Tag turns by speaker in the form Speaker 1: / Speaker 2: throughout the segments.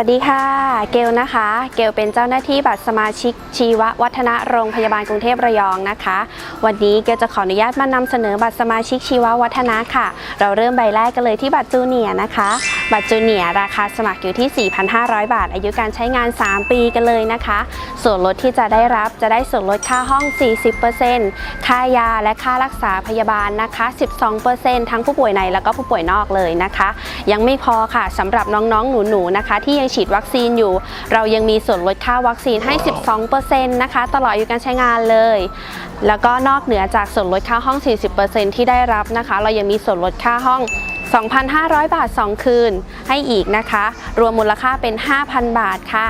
Speaker 1: วัสดีค่ะ เกลนะคะ เกลเป็นเจ้าหน้าที่บัตรสมาชิกชีววัฒนะโรงพยาบาลกรุงเทพระยองนะคะ วันนี้เกลจะขออนุญาตมานำเสนอบัตรสมาชิกชีววัฒนะค่ะ เราเริ่มใบแรกกันเลยที่บัตรจูเนียนะคะ บัตรจูเนียร์ราคาสมัครอยู่ที่ 4,500 บาท อายุการใช้งาน 3 ปีกันเลยนะคะ ส่วนลดที่จะได้รับจะได้ส่วนลดค่าห้อง 40%ค่ายาและค่ารักษาพยาบาลนะคะ 12%ทั้งผู้ป่วยในแล้วก็ผู้ป่วยนอกเลยนะคะ ยังไม่พอค่ะสำหรับน้องๆ หนูๆนะคะ ที่ยังฉีดวัคซีนอยู่ เรายังมีส่วนลดค่าวัคซีนให้ 12%นะคะตลอดอายุการใช้งานเลย แล้วก็นอกเหนือจากส่วนลดค่าห้อง 40%ที่ได้รับนะคะ เรายังมีส่วนลดค่าห้อง 2,500 บาท 2 คืน ให้อีกนะคะ รวมมูลค่าเป็น 5,000 บาทค่ะ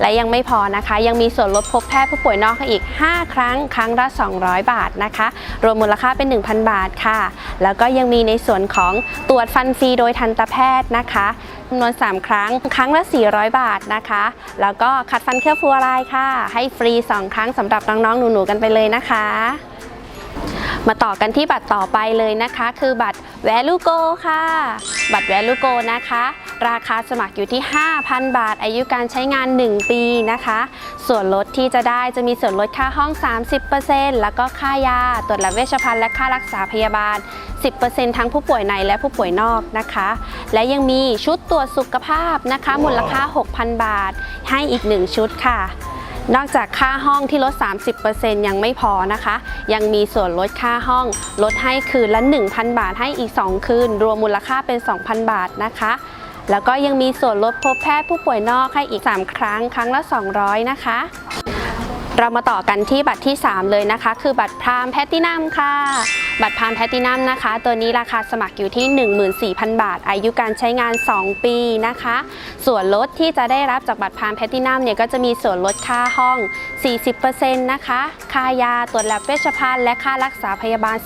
Speaker 1: และยังไม่พอนะคะ ยังมีส่วนลดพบแพทย์ผู้ป่วยนอกให้อีก 5 ครั้ง ครั้งละ 200 บาทนะคะ รวมมูลค่าเป็น 1,000 บาทค่ะ แล้วก็ยังมีในส่วนของตรวจฟันฟรีโดยทันตแพทย์นะคะจำนวน 3 ครั้ง ครั้งละ 400 บาทนะคะ แล้วก็ขัดฟันเคลือบฟลูออไรด์ค่ะ ให้ฟรี 2 ครั้งสำหรับน้องๆหนูๆกันไปเลยนะคะ มาต่อกันที่บัตรต่อไปเลยนะคะ คือบัตร Value Go ค่ะ บัตร Value Go นะคะ ราคาสมัครอยู่ที่ 5,000 บาท อายุการใช้งาน 1 ปีนะคะ ส่วนลดที่จะได้จะมีส่วนลดค่าห้อง 30%แล้วก็ค่ายา ตรวจรับเวชภัณฑ์และค่ารักษาพยาบาล 10%ทั้งผู้ป่วยในและผู้ป่วยนอกนะคะ และยังมีชุดตรวจสุขภาพนะคะ มูลค่า 6,000 บาท ให้อีก 1 ชุดค่ะ นอกจากค่าห้องที่ลด 30%ยังไม่พอนะคะ ยังมีส่วนลดค่าห้อง ลดให้คืนละ 1,000 บาทให้อีก 2 คืน รวมมูลค่าเป็น 2,000 บาทนะคะ แล้วก็ยังมีส่วนลดพบแพทย์ผู้ป่วยนอกให้อีก 3 ครั้ง ครั้งละ 200 นะคะ เรามาต่อกันที่บัตรที่ 3 เลยนะคะ คือบัตรพรามแพตตินัมค่ะ บัตรพามแพตตินัมนะคะ ตัวนี้ราคาสมัครอยู่ที่ 14,000 บาท อายุการใช้งาน 2 ปีนะคะ ส่วนลดที่จะได้รับจากบัตรพามแพตตินัมเนี่ยก็จะมีส่วนลดค่าห้อง 40%นะคะ ค่ายาตรวจแลบเวชภัณฑ์และค่ารักษาพยาบาล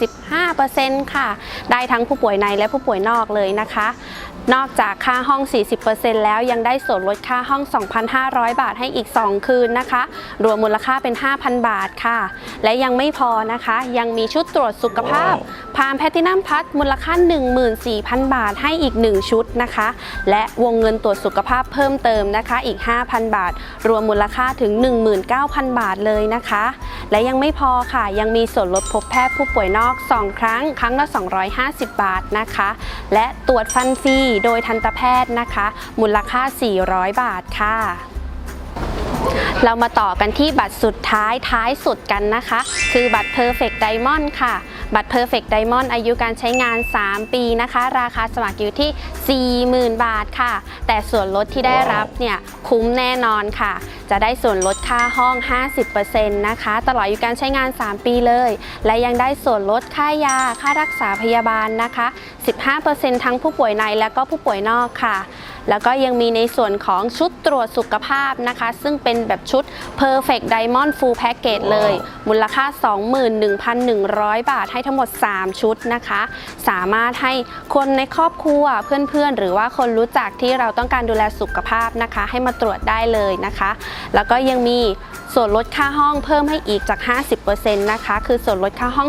Speaker 1: 15%ค่ะ ได้ทั้งผู้ป่วยในและผู้ป่วยนอกเลยนะคะ นอกจากค่าห้อง 40%แล้วยังได้ส่วนลดค่าห้อง 2,500 บาทให้อีก 2 คืนนะคะ รวมมูลค่าเป็น 5,000 บาทค่ะ และยังไม่พอนะคะ ยังมีชุดตรวจสุขภาพพามแพทินัมพัทมูลค่า 14,000 บาทให้อีก 1 ชุดนะคะ และวงเงินตรวจสุขภาพเพิ่มเติมนะคะอีก 5,000 บาท รวมมูลค่าถึง 19,000 บาทเลยนะคะ และยังไม่พอค่ะยังมีส่วนลดพบแพทย์ผู้ป่วยนอก 2 ครั้ง ครั้งละ 250 บาทนะคะ และตรวจฟันฟรีโดยทันตแพทย์นะคะ มูลค่า 400 บาทค่ะเรามาต่อกันที่บัตรสุดท้ายท้ายสุดกันนะคะ คือบัตร Perfect Diamond ค่ะ บัตร Perfect Diamond อายุการใช้งาน 3 ปีนะคะ ราคาสมัครอยู่ที่ 40,000 บาทค่ะ แต่ส่วนลดที่ได้รับเนี่ยคุ้มแน่นอนค่ะ จะได้ส่วนลดค่าห้อง 50%นะคะ ตลอดอายุการใช้งาน 3 ปีเลย และยังได้ส่วนลดค่ายา ค่ารักษาพยาบาลนะคะ 15%ทั้งผู้ป่วยในและก็ผู้ป่วยนอกค่ะ แล้วก็ยังมีในส่วนของชุดตรวจสุขภาพนะคะ ซึ่งเป็นแบบชุด Perfect Diamond Full Package เลย มูลค่า 21,100 บาทให้ทั้งหมด 3 ชุดนะคะ สามารถให้คนในครอบครัวเพื่อนๆ หรือว่าคนรู้จักที่เราต้องการดูแลสุขภาพนะคะ ให้มาตรวจได้เลยนะคะ แล้วก็ยังมี ส่วนลดค่าห้องเพิ่มให้อีกจาก 50%นะคะ คือส่วนลดค่าห้อง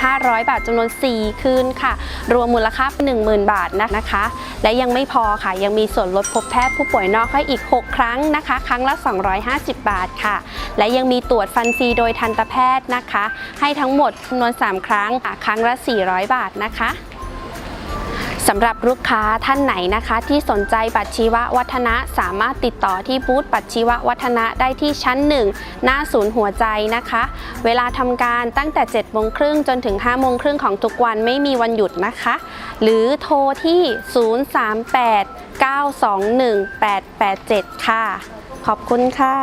Speaker 1: 2,500 บาทจำนวน 4 คืนค่ะ รวมมูลค่าเป็น10,000 บาทนะคะ และยังไม่พอค่ะ ยังมีส่วนลดพบแพทย์ผู้ป่วยนอกให้อีก 6 ครั้งนะคะ ครั้งละ 250 บาทค่ะ และยังมีตรวจฟันฟรีโดยทันตแพทย์นะคะ ให้ทั้งหมดจำนวน 3 ครั้งค่ะครั้งละ 400 บาทนะคะ สำหรับลูกค้าท่านไหนนะคะ ที่สนใจบัตรชีววัฒนะสามารถติดต่อที่บูธบัตรชีววัฒนะได้ที่ชั้น 1 หน้าศูนย์หัวใจนะคะ เวลาทำการตั้งแต่7โมงครึ่งจนถึง5โมงครึ่งของทุกวันไม่มีวันหยุดนะคะ หรือโทรที่ 038 921 887 ค่ะ ขอบคุณค่ะ